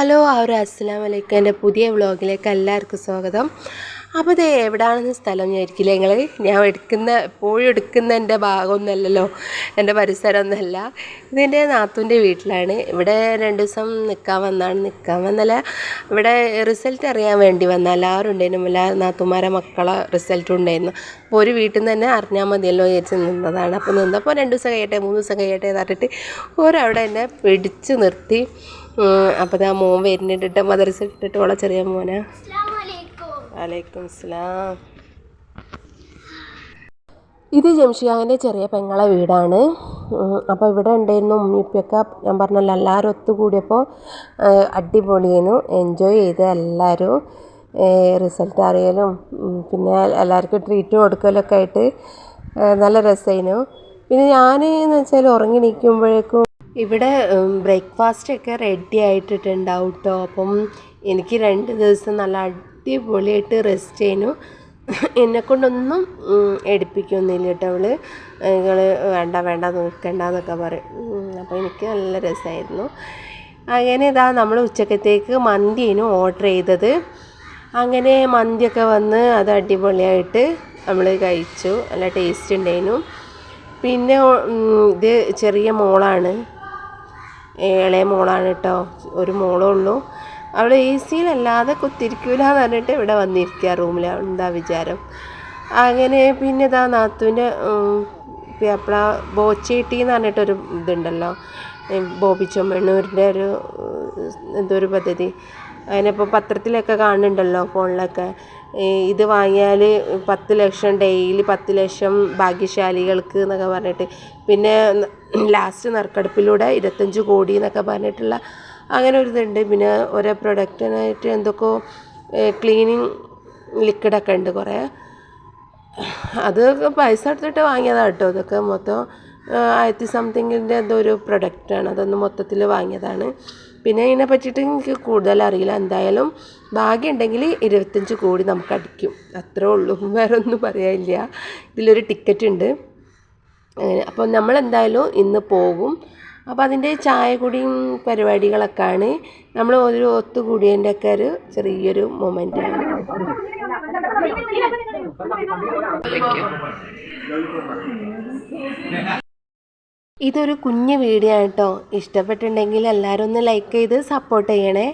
Hello ആ ഒരു അസ്സാം വലൈക്കും എന്റെ പുതിയ വ്ളോഗിലേക്ക് എല്ലാവർക്കും സ്വാഗതം. അപ്പോൾ ഇത് എവിടെയാണെന്ന് സ്ഥലം വിചാരിക്കില്ല നിങ്ങൾ ഞാൻ എടുക്കുന്ന എപ്പോഴും എടുക്കുന്ന എന്റെ ഭാഗമൊന്നുമല്ലല്ലോ. എന്റെ പരിസരമൊന്നുമല്ല. ഇതിന്റെ നാത്തൂന്റെ വീട്ടിലാണ്. ഇവിടെ രണ്ട് ദിവസം നിൽക്കാൻ വന്നാണ്. നിൽക്കാൻ വന്നല്ല ഇവിടെ റിസൾട്ട് അറിയാൻ വേണ്ടി വന്ന എല്ലാവരും ഉണ്ടായിരുന്നു. എല്ലാ നാത്തുമാരെ മക്കളെ റിസൾട്ട് ഉണ്ടായിരുന്നു. അപ്പോൾ ഒരു വീട്ടിൽ നിന്ന് തന്നെ അറിഞ്ഞാൽ മതിയല്ലോ വിചാരിച്ച് നിന്നതാണ്. അപ്പോൾ നിന്നപ്പോൾ രണ്ട് ദിവസം കഴിയട്ടെ മൂന്ന് ദിവസം കഴിയട്ടെ എന്ന് പറഞ്ഞിട്ട് അവിടെ എന്നെ പിടിച്ചു നിർത്തി. അപ്പോൾ ഞാൻ മോൻ വരുന്നിട്ടിട്ട് മദർസ ഇട്ടിട്ട് ഓളെ ചെറിയ മോനെ. വലൈക്കും സ്ലാം. ഇത് ജംഷിയാന്റെ ചെറിയ പെങ്ങളെ വീടാണ്. അപ്പോൾ ഇവിടെ ഉണ്ടായിരുന്നു ഉമ്മിപ്പൊക്കെ ഞാൻ പറഞ്ഞല്ലോ എല്ലാവരും ഒത്തുകൂടിയപ്പോൾ അടിപൊളിയായിരുന്നു. എൻജോയ് ചെയ്ത് എല്ലാവരും റിസൾട്ട് അറിയലും പിന്നെ എല്ലാവർക്കും ട്രീറ്റ് കൊടുക്കലൊക്കെ ആയിട്ട് നല്ല രസമായിരുന്നു പിന്നെ ഞാൻ എന്ന് വെച്ചാൽ ഉറങ്ങി നിൽക്കുമ്പോഴേക്കും ഇവിടെ ബ്രേക്ക്ഫാസ്റ്റ് ഒക്കെ റെഡി ആയിട്ടിട്ടുണ്ടാവും കേട്ടോ അപ്പം എനിക്ക് രണ്ട് ദിവസം നല്ല അടിപൊളിയായിട്ട് റെസ്റ്റ് ചെയ്യുന്നു എന്നെ കൊണ്ടൊന്നും ഉം, എടുപ്പിക്കൊന്നുമില്ല കേട്ടോ അവൾ. നിങ്ങൾ വേണ്ട വേണ്ട നോക്കണ്ട എന്നൊക്കെ പറയും. അപ്പോൾ എനിക്ക് നല്ല രസമായിരുന്നു അങ്ങനെ ഇതാ നമ്മൾ ഉച്ചക്കത്തേക്ക് മന്തിയാണ് ഓർഡർ ചെയ്തത്. അങ്ങനെ മന്തിയൊക്കെ വന്ന് അത് അടിപൊളിയായിട്ട് നമ്മൾ കഴിച്ചു. നല്ല ടേസ്റ്റ് ഉണ്ടായിരുന്നു. പിന്നെ ഇത് ചെറിയ മോളാണ്. ഇളയ മോളാണ് കേട്ടോ ഒരു മോളേ ഉള്ളൂ. അവൾ എ സിയിലല്ലാതെ കുത്തിരിക്കൂല എന്ന് പറഞ്ഞിട്ട് ഇവിടെ വന്നിരിക്കുക റൂമിൽ എന്താ വിചാരം? അങ്ങനെ പിന്നെ ഇതാ നാത്തുവിന്റെ പിയാപ്പിള ബോച്ചേട്ടി എന്ന് പറഞ്ഞിട്ടൊരു ഇതുണ്ടല്ലോ. ബോബി ചൊമ്മണ്ണൂരിന്റെ ഒരു എന്തോ ഒരു പദ്ധതി. അതിനിപ്പോൾ പത്രത്തിലൊക്കെ കാണുന്നുണ്ടല്ലോ ഫോണിലൊക്കെ. ഇത് വാങ്ങിയാൽ പത്ത് ലക്ഷം ഡെയിലി പത്ത് ലക്ഷം ഭാഗ്യശാലികൾക്ക് എന്നൊക്കെ പറഞ്ഞിട്ട്. പിന്നെ ലാസ്റ്റ് നറുക്കെടുപ്പിലൂടെ ഇരുപത്തഞ്ച് കോടി എന്നൊക്കെ പറഞ്ഞിട്ടുള്ള അങ്ങനെ ഒരു ഇതുണ്ട്. പിന്നെ ഓരോ പ്രൊഡക്റ്റിനായിട്ട് എന്തൊക്കെയോ ക്ലീനിങ് ലിക്വിഡൊക്കെ ഉണ്ട് കുറേ. അതൊക്കെ പൈസ എടുത്തിട്ട് വാങ്ങിയതാണ് കേട്ടോ. ഇതൊക്കെ മൊത്തം ആയിരത്തി സംതിങ്ങിന്റെ എന്തോ ഒരു പ്രൊഡക്റ്റാണ് അതൊന്ന് മൊത്തത്തിൽ വാങ്ങിയതാണ്. പിന്നെ ഇതിനെ പറ്റിയിട്ട് എനിക്ക് കൂടുതൽ അറിയില്ല. എന്തായാലും ഭാഗ്യമുണ്ടെങ്കിൽ ഇരുപത്തഞ്ച് കോടി നമുക്ക് അടിക്കും. അത്രേ ഉള്ളൂ. വേറെ ഒന്നും പറയാനില്ല. ഇതിലൊരു ടിക്കറ്റ് ഉണ്ട്. അങ്ങനെ. അപ്പോൾ നമ്മൾ എന്തായാലും ഇന്ന് പോകും. അപ്പോൾ അതിന്റെ ചായ കുടിയും പരിപാടികളൊക്കെയാണ്. നമ്മൾ ഒരു ഒത്തുകൂടിയതിന്റെ ഒക്കെ ഒരു ചെറിയൊരു മൊമെന്റാണ് ഇതൊരു കുഞ്ഞു വീഡിയോ ആണ് കേട്ടോ ഇഷ്ടപ്പെട്ടിട്ടുണ്ടെങ്കിൽ എല്ലാവരും ഒന്ന് ലൈക്ക് ചെയ്ത് സപ്പോർട്ട് ചെയ്യണേ.